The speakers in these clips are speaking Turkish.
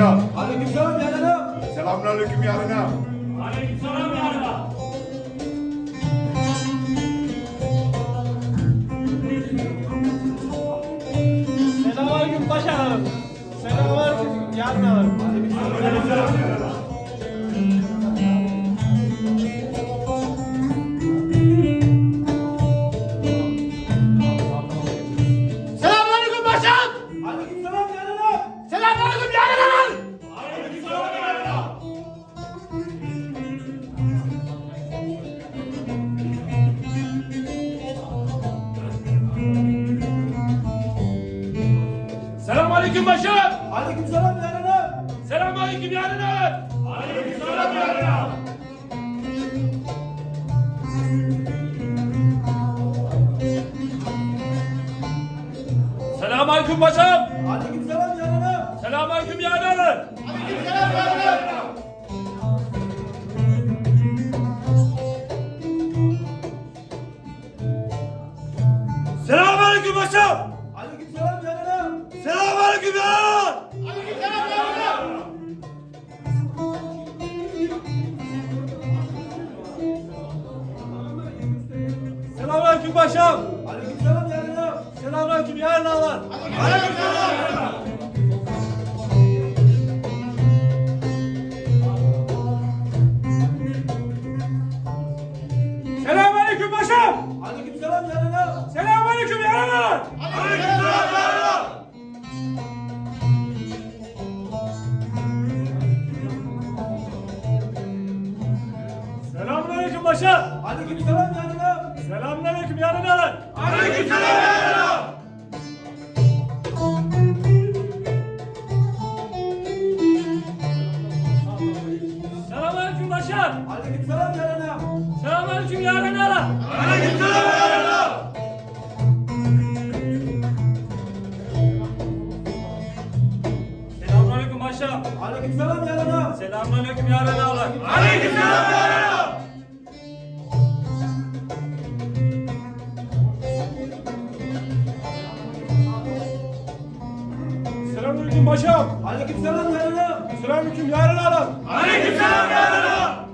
Selamünaleyküm paşa. Aleykümselam yanına. Selamünaleyküm yarına. Aleykümselam yarına. Selamünaleyküm paşalarım. Selamünaleyküm yarınlarım. Selamünaleyküm paşam. Aleykümselam yanına. Selamünaleyküm yarına. Aleykümselam yarına. Selamünaleyküm paşam. Aleykümselam yanına. Selamünaleyküm yarına. Selamünaleyküm paşam. Selamünaleyküm paşam. Aleykümselam yanına. Selamünaleyküm yarına. Selamünaleyküm paşam. Aleykümselam yanına. Selamünaleyküm yarına. Selamünaleyküm paşa. Aleykümselam yanına. Selamünaleyküm yarına. Aleykümselam yarına. Selamünaleyküm paşa. Aleykümselam yanına. Selamünaleyküm. Selamünaleyküm paşa. Aleykümselam yanına. Selamünaleyküm yarına. Selamünaleyküm paşam. Aleykümselam yanına. Selamünaleyküm yarına. Aleykümselam yarına.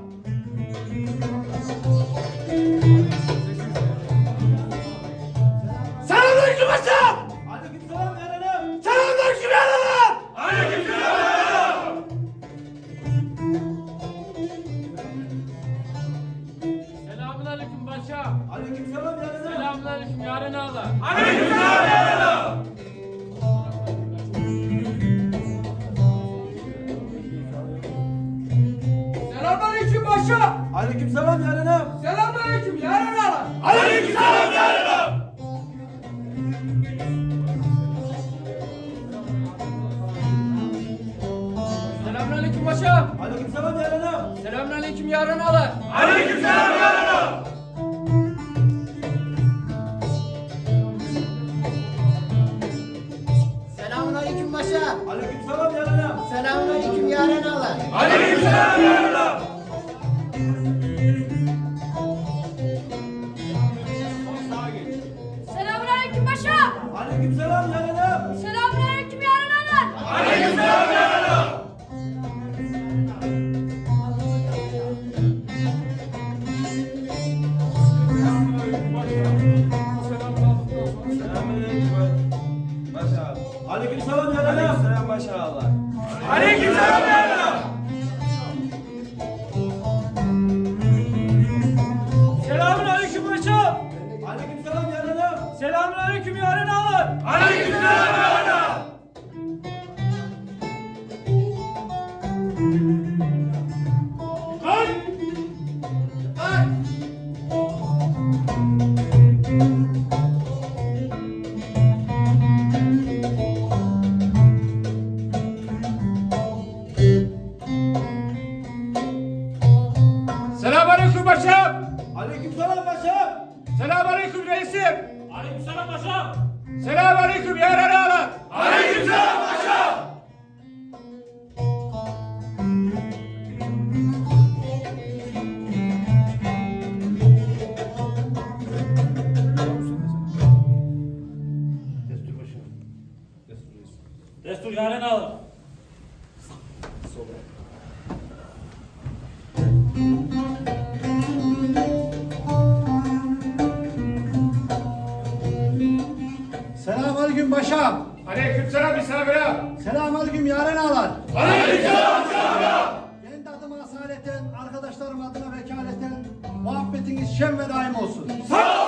Selamünaleyküm paşam. Aleykümselam yanına. Selamünaleyküm yarına. Aleykümselam yarına. Selamünaleyküm paşa. Aleykümselam yanına. Selamünaleyküm yarın ağalar. Aleykümselam yarına. Paşa. Aleykümselam yanına. Selamünaleyküm yarın ağalar. Aleykümselam yarına. Selamünaleyküm paşa. Aleykümselam yanına. Selamünaleyküm yarın ağalar. Aleykümselam yarına. Selamünaleyküm paşa. Aleykümselam yanına. Selamünaleyküm yaren ağalar. Aleykümselam yarına. Selamünaleyküm Selamünaleyküm reisim. Aleykümselam paşa. Selamünaleyküm yarına. Aleykümselam Misafirim. Selamünaleyküm yaren ağalar. Aleykümselam Kendi adıma asaleten, arkadaşlarım adına vekaleten muhabbetiniz şen ve daim olsun. Selamünaleyküm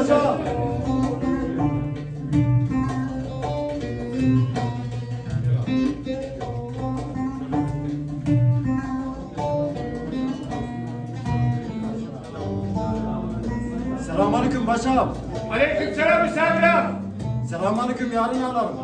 başam. Selamünaleyküm başam. Aleykümselam misafirim. Selamünaleyküm yarın ağalarım.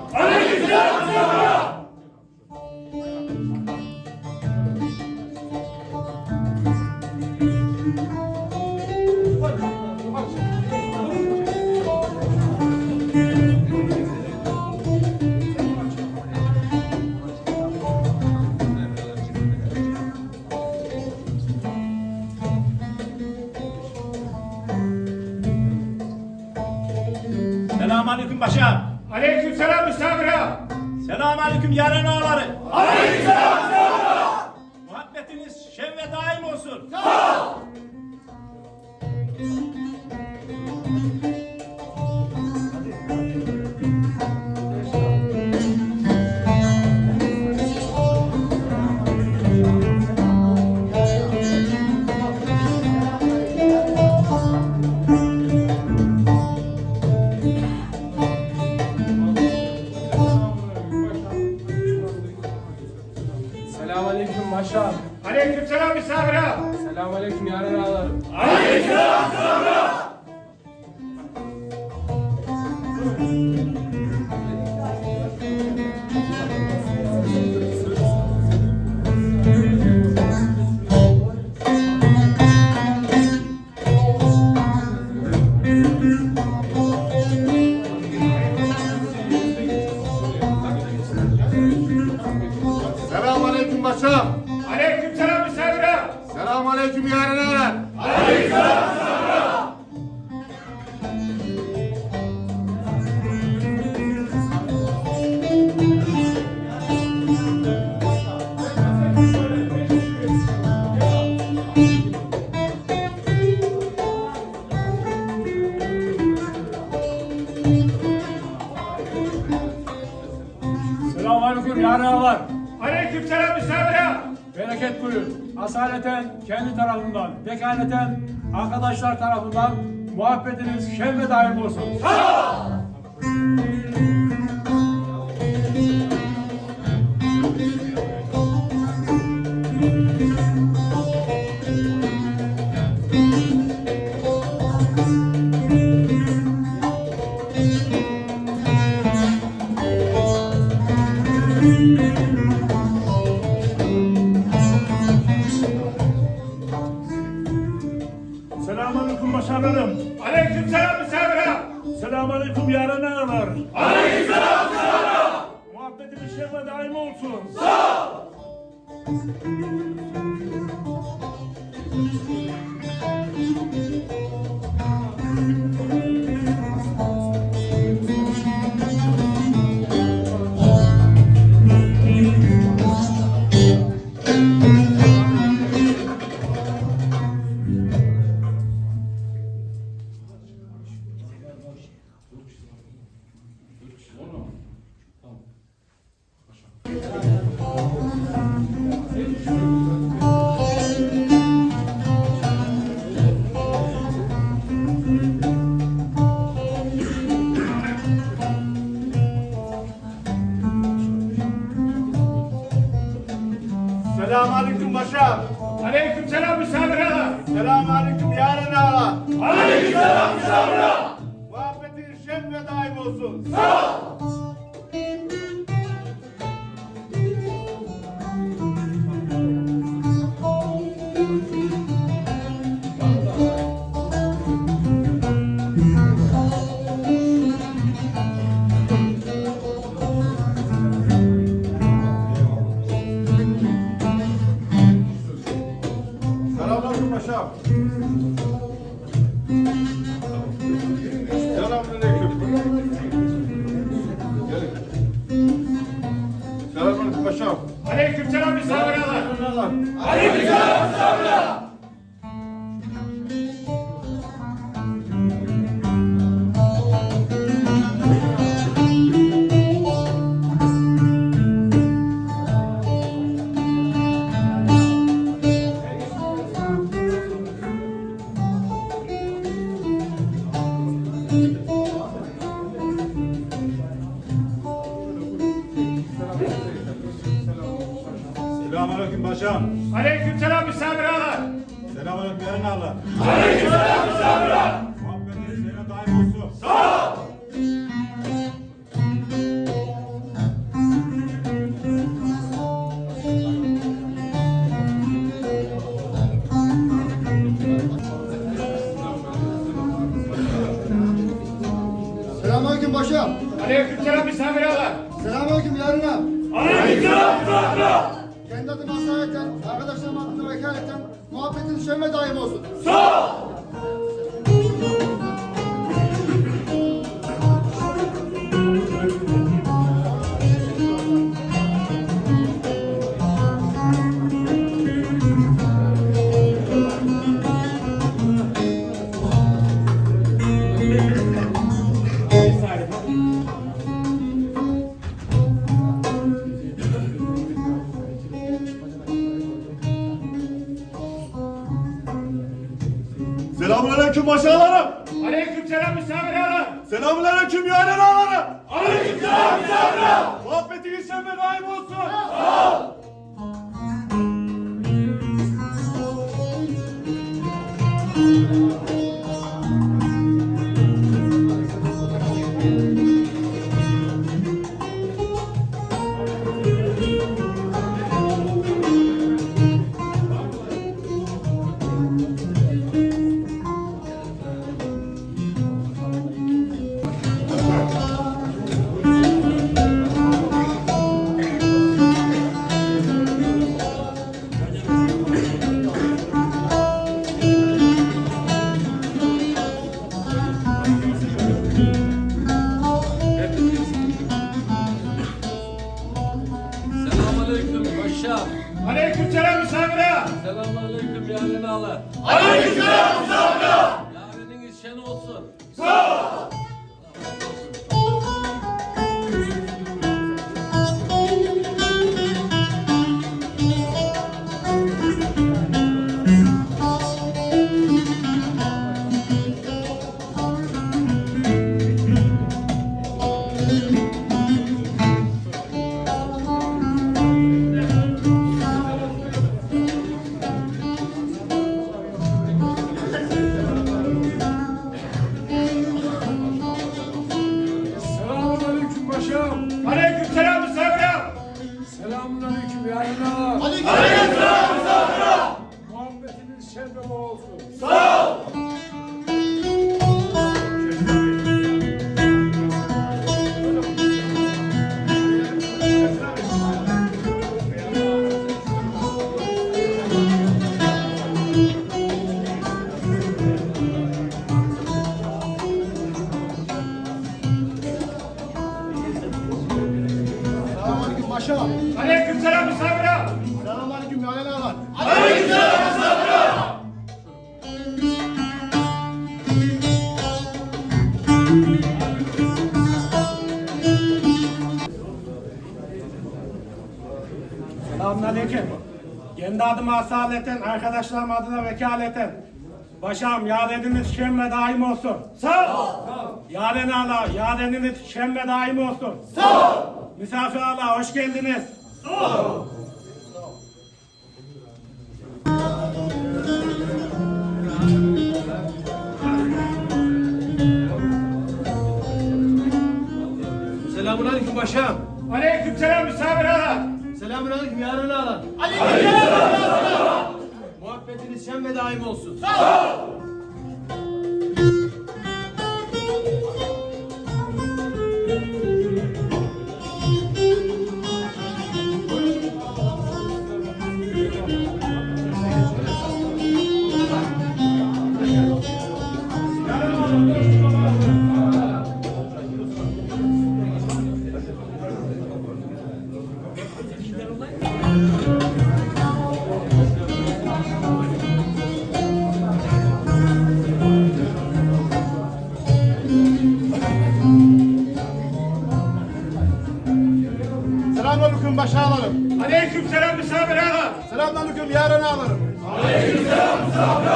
Selamünaleyküm Bereket buyurun. Asaleten kendi tarafından, vekaleten arkadaşlar tarafından muhabbetiniz şen ve daim olsun. Selamünaleyküm Aleykümselam misafirim. Selamünaleyküm yarın ağalar. Aleykümselam misafirim. Muhabbetiniz şen ve daim olsun. Selamünaleyküm. Selamünaleyküm paşam. Aleykümselam misafir ağalar. Selamünaleyküm yarın ağalar. Aleykümselam misafir. Ve daim olsun. Selamünaleyküm Selamünaleyküm yarın ağalarım. Aleykümselam misafir. Muhabbetiniz seninle daim olsun. Selamünaleyküm Selamünaleyküm. Kendi adıma asaleten, arkadaşlarım adına vekaleten. Başam, yadediniz şen ve daim olsun. Sağ ol. Yaden ağla, yadediniz şen ve daim olsun. Sağ ol. Misafir ağla, hoş geldiniz. Selamünaleyküm paşam. Aleykümselam misafir ağa. Selamünaleyküm yarın ağalar. Muhabbetiniz şen ve daim olsun. Selamünaleyküm baş ağalarım. Aleyküm selam misafir ağalar. Selamünaleyküm yarın ağalarım. Aleyküm selam misafir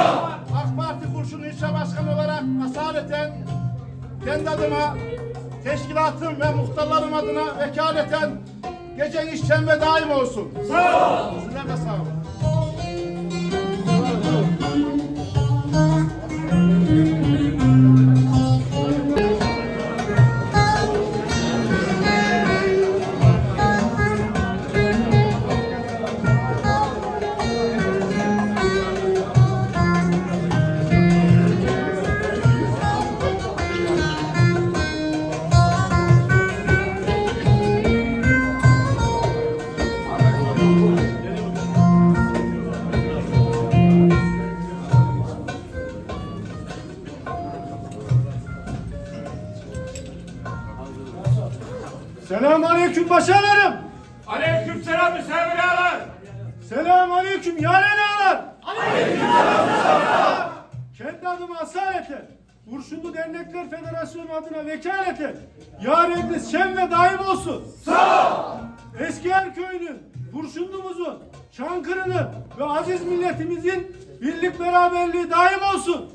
AK Parti Kurşun İlçe Başkanı olarak asaleten kendi adıma teşkilatım ve muhtarlarım adına vekaleten gecen işten ve daim olsun. Sağ ol. Sizler de sağ olun. Kurşunlu Dernekler Federasyonu adına vekaleten, yareniniz şen ve daim olsun. Sağ ol. Eskiyer köyünün, Kurşunlu'muzun, Çankırı'nın ve aziz milletimizin birlik beraberliği daim olsun.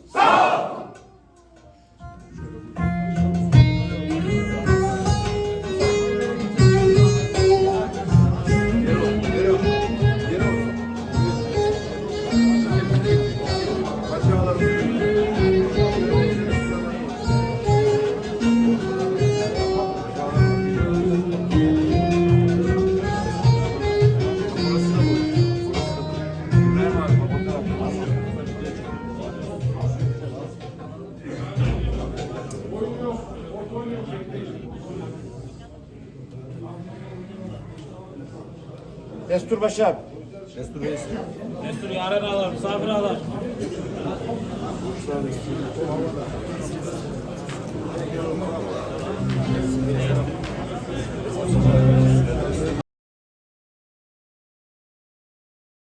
Destur Başar. Destur yaren ağalar, misafir ağalar.